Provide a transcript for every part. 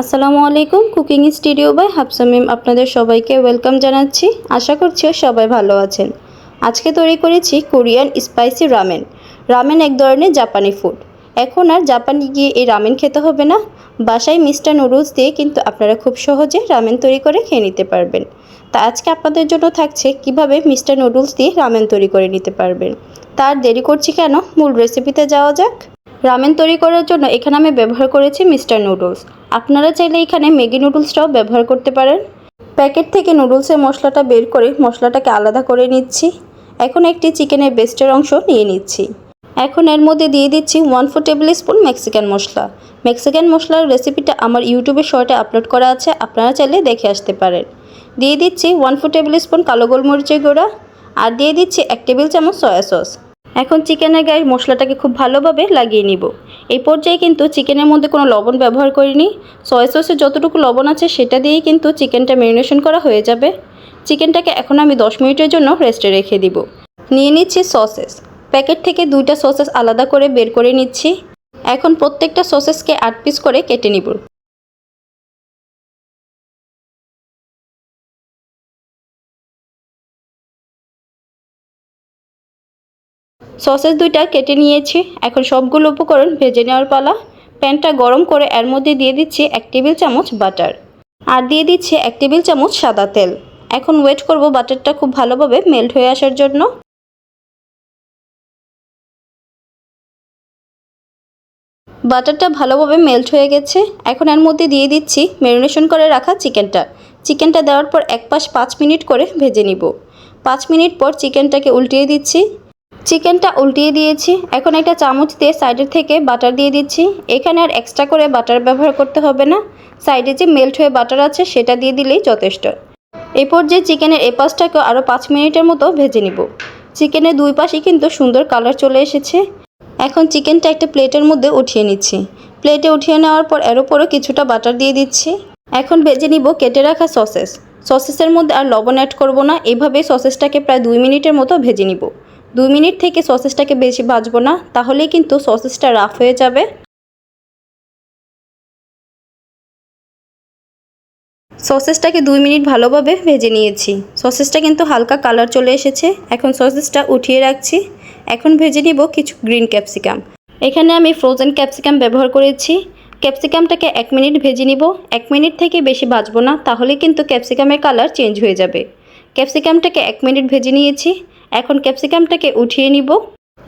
আসসালামু আলাইকুম, cooking studio by হাফসামিম আপনাদের সবাইকে ওয়েলকাম জানাচ্ছি। আশা করছি সবাই ভালো আছেন। আজকে তৈরি করেছি কোরিয়ান স্পাইসি রামেন। রামেন এক ধরনের জাপানি ফুড এখন আর জাপানে গিয়ে এই রামেন খেতে হবে না। বাসায় মিস্টার নুডলস দিয়ে কিন্তু আপনারা খুব সহজে রামেন তৈরি করে খেয়ে নিতে পারবেন। তা আজকে আপনাদের জন্য থাকছে কীভাবে মিস্টার নুডলস দিয়ে রামেন তৈরি করে নিতে পারবেন। তার দেরি করছি কেন? মূল রেসিপিতে যাওয়া যাক। রামেন তৈরি করার জন্য এখানে আমি ব্যবহার করেছি মিস্টার নুডলস। আপনারা চাইলে এখানে ম্যাগি নুডলসটাও ব্যবহার করতে পারেন। প্যাকেট থেকে নুডলসের মশলাটা বের করে মশলাটাকে আলাদা করে নিচ্ছি। এখন একটি চিকেনের বেস্টের অংশ নিয়ে নিচ্ছি। এখন এর মধ্যে দিয়ে দিচ্ছি one four tablespoon Mexican masala. Mexican মশলার রেসিপিটা আমার ইউটিউবে শর্টে আপলোড করা আছে, আপনারা চাইলে দেখে আসতে পারেন। দিয়ে দিচ্ছি ওয়ান ফোর টেবিল স্পুন কালো গোলমরিচের গুঁড়া। আর দিয়ে দিচ্ছি এক টেবিল চামচ সয়া সস। এখন চিকেনের গায়ে মশলাটাকে খুব ভালোভাবে লাগিয়ে নিব। এই পর্যায়ে কিন্তু চিকেনের মধ্যে কোনো লবণ ব্যবহার করিনি। সয়া সসে যতটুকু লবণ আছে সেটা দিয়েই কিন্তু চিকেনটা ম্যারিনেশন করা হয়ে যাবে। চিকেনটাকে এখন আমি দশ মিনিটের জন্য রেস্টে রেখে দিব। নিয়ে নিচ্ছি সসেস প্যাকেট থেকে দুইটা সসেস আলাদা করে বের করে নিচ্ছি। এখন প্রত্যেকটা সসেসকে আট পিস করে কেটে নিব। সসেস দুইটা কেটে নিয়েছি। এখন সবগুলো উপকরণ ভেজে নেওয়ার পালা। প্যানটা গরম করে এর মধ্যে দিয়ে দিচ্ছি এক টেবিল চামচ বাটার। আর দিয়ে দিচ্ছি এক টেবিল চামচ সাদা তেল। এখন ওয়েট করব বাটারটা খুব ভালোভাবে মেল্ট হয়ে আসার জন্য। বাটারটা ভালোভাবে মেল্ট হয়ে গেছে। এখন এর মধ্যে দিয়ে দিচ্ছি ম্যারিনেশন করে রাখা চিকেনটা। চিকেনটা দেওয়ার পর এক পাশ পাঁচ মিনিট করে ভেজে নিব। পাঁচ মিনিট পর চিকেনটাকে উল্টিয়ে দিচ্ছি। চিকেনটা উল্টিয়ে দিয়েছি। এখন একটা চামচ দিয়ে সাইডের থেকে বাটার দিয়ে দিচ্ছি। এখানে আর এক্সট্রা করে বাটার ব্যবহার করতে হবে না। সাইডে যে মেল্ট হয়ে বাটার আছে, সেটা দিয়ে দিলেই যথেষ্ট। এরপর যে চিকেনের এ পাশটাকে আরও পাঁচ মিনিটের মতো ভেজে নিব। চিকেনের দুই পাশেই কিন্তু সুন্দর কালার চলে এসেছে। এখন চিকেনটা একটা প্লেটের মধ্যে উঠিয়ে নিচ্ছি। প্লেটে উঠিয়ে নেওয়ার পর এর উপরও কিছুটা বাটার দিয়ে দিচ্ছি। এখন ভেজে নিব কেটে রাখা সসেস সসেসের মধ্যে আর লবণ অ্যাড করব না। এভাবেই সসেসটাকে প্রায় দুই মিনিটের মতো ভেজে নিব। দুই মিনিট থেকে সসেসটাকে বেশি ভাজবো না, তাহলেই কিন্তু সসেসটা রাফ হয়ে যাবে। সসেসটাকে দুই মিনিট ভালোভাবে ভেজে নিয়েছি। সসেসটা কিন্তু হালকা কালার চলে এসেছে। এখন সসেসটা উঠিয়ে রাখছি। এখন ভেজে নিব কিছু গ্রিন ক্যাপসিকাম এখানে আমি ফ্রোজেন ক্যাপসিকাম ব্যবহার করেছি। ক্যাপসিকামটাকে এক মিনিট ভেজে নিব। এক মিনিট থেকে বেশি ভাজবো না, তাহলে কিন্তু ক্যাপসিকামের কালার চেঞ্জ হয়ে যাবে। ক্যাপসিকামটাকে এক মিনিট ভেজে নিয়েছি। এখন ক্যাপসিকামটাকে উঠিয়ে নিব।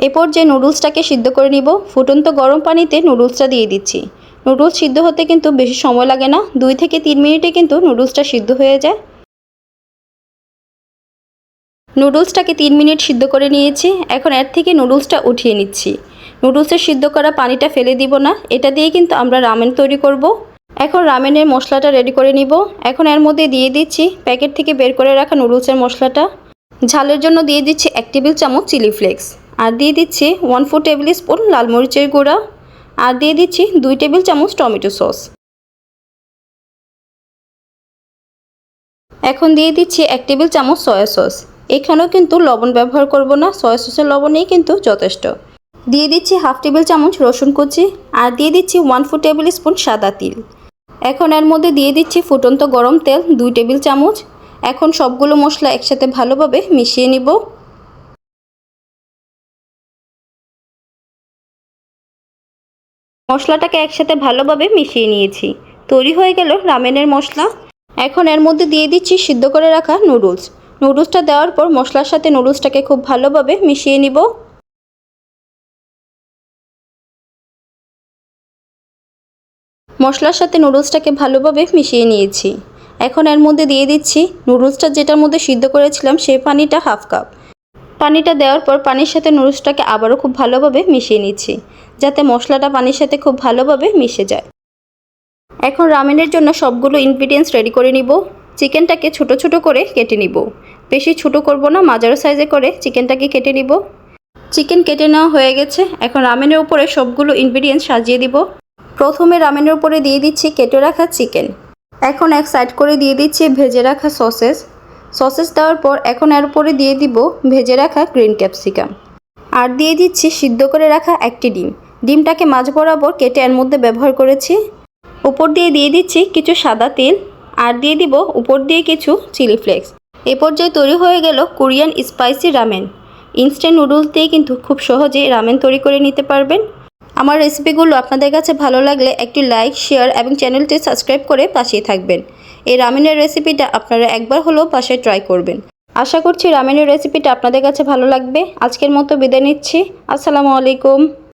এরপর যে নুডলসটাকে সিদ্ধ করে নিব। ফুটন্ত গরম পানিতে নুডলসটা দিয়ে দিচ্ছি। নুডলস সিদ্ধ হতে কিন্তু বেশি সময় লাগে না। দুই থেকে তিন মিনিটে কিন্তু নুডলসটা সিদ্ধ হয়ে যায়। নুডলসটাকে তিন মিনিট সিদ্ধ করে নিয়েছি। এখন এর থেকে নুডলসটা উঠিয়ে নিচ্ছি। নুডলসের সিদ্ধ করা পানিটা ফেলে দিব না। এটা দিয়ে কিন্তু আমরা রামেন তৈরি করব। এখন রামেনের মশলাটা রেডি করে নিব। এখন এর মধ্যে দিয়ে দিচ্ছি প্যাকেট থেকে বের করে রাখা নুডলসের মশলাটা। ঝালের জন্য দিয়ে দিচ্ছি এক টেবিল চামচ চিলি ফ্লেক্স। আর দিয়ে দিচ্ছি ওয়ান ফোর টেবিল স্পুন লাল মরিচের গুঁড়া। আর দিয়ে দিচ্ছি দুই টেবিল চামচ টমেটো সস। এখন দিয়ে দিচ্ছি এক টেবিল চামচ সয়া সস এখানেও কিন্তু লবণ ব্যবহার করব না। সয়া সসের লবণেই কিন্তু যথেষ্ট। দিয়ে দিচ্ছি হাফ টেবিল চামচ রসুন কুচি আর দিয়ে দিচ্ছি ওয়ান ফোর টেবিল স্পুন সাদা তিল। এখন এর মধ্যে দিয়ে দিচ্ছি ফুটন্ত গরম তেল দুই টেবিল চামচ। এখন সবগুলো মশলা একসাথে ভালোভাবে মিশিয়ে নিব। মশলাটাকে একসাথে ভালোভাবে মিশিয়ে নিয়েছি। তৈরি হয়ে গেল রামেনের মশলা। এখন এর মধ্যে দিয়ে দিচ্ছি সিদ্ধ করে রাখা নুডলস। নুডলসটা দেওয়ার পর মশলার সাথে নুডলসটাকে খুব ভালোভাবে মিশিয়ে নিব। মশলার সাথে নুডলসটাকে ভালোভাবে মিশিয়ে নিয়েছি। এখন এর মধ্যে দিয়ে দিচ্ছি নুডলসটা যেটার মধ্যে সিদ্ধ করেছিলাম সেই পানিটা হাফ কাপ। পানিটা দেওয়ার পর পানির সাথে নুডলসটাকে আবারও খুব ভালোভাবে মিশিয়ে নিচ্ছি, যাতে মশলাটা পানির সাথে খুব ভালোভাবে মিশে যায়। এখন রামেনের জন্য সবগুলো ইনগ্রিডিয়েন্টস রেডি করে নিব। চিকেনটাকে ছোট ছোট করে কেটে নিব। বেশি ছোট করব না, মাঝারো সাইজে করে চিকেনটাকে কেটে নিব। চিকেন কেটে নেওয়া হয়ে গেছে। এখন রামেনের উপরে সবগুলো ইনগ্রিডিয়েন্টস সাজিয়ে দিব। প্রথমে রামেনের উপরে দিয়ে দিচ্ছি কেটে রাখা চিকেন। এখন এক সাইড করে দিয়ে দিচ্ছি ভেজে রাখা সসেস। সসেস দেওয়ার পর এখন এর উপরে দিয়ে দিব ভেজে রাখা গ্রিন ক্যাপসিকাম। আর দিয়ে দিচ্ছি সিদ্ধ করে রাখা একটি ডিম। ডিমটাকে মাঝ বরাবর কেটে এর মধ্যে ব্যবহার করেছি। উপর দিয়ে দিয়ে দিচ্ছি কিছু সাদা তেল। আর দিয়ে দিব উপর দিয়ে কিছু চিলি ফ্লেক্স। এ পর্যায়ে তৈরি হয়ে গেল Korean spicy ramen. Instant noodles দিয়ে কিন্তু খুব সহজেই রামেন তৈরি করে নিতে পারবেন। আমার রেসিপিগুলো আপনাদের কাছে ভালো লাগলে একটি লাইক শেয়ার এবং চ্যানেলটি সাবস্ক্রাইব করে পাশেই থাকবেন। এই রামেনের রেসিপিটা আপনারা একবার হলেও পাশে ট্রাই করবেন। আশা করছি রামেনের রেসিপিটা আপনাদের কাছে ভালো লাগবে। আজকের মতো বিদায় নিচ্ছি। আসসালামু আলাইকুম।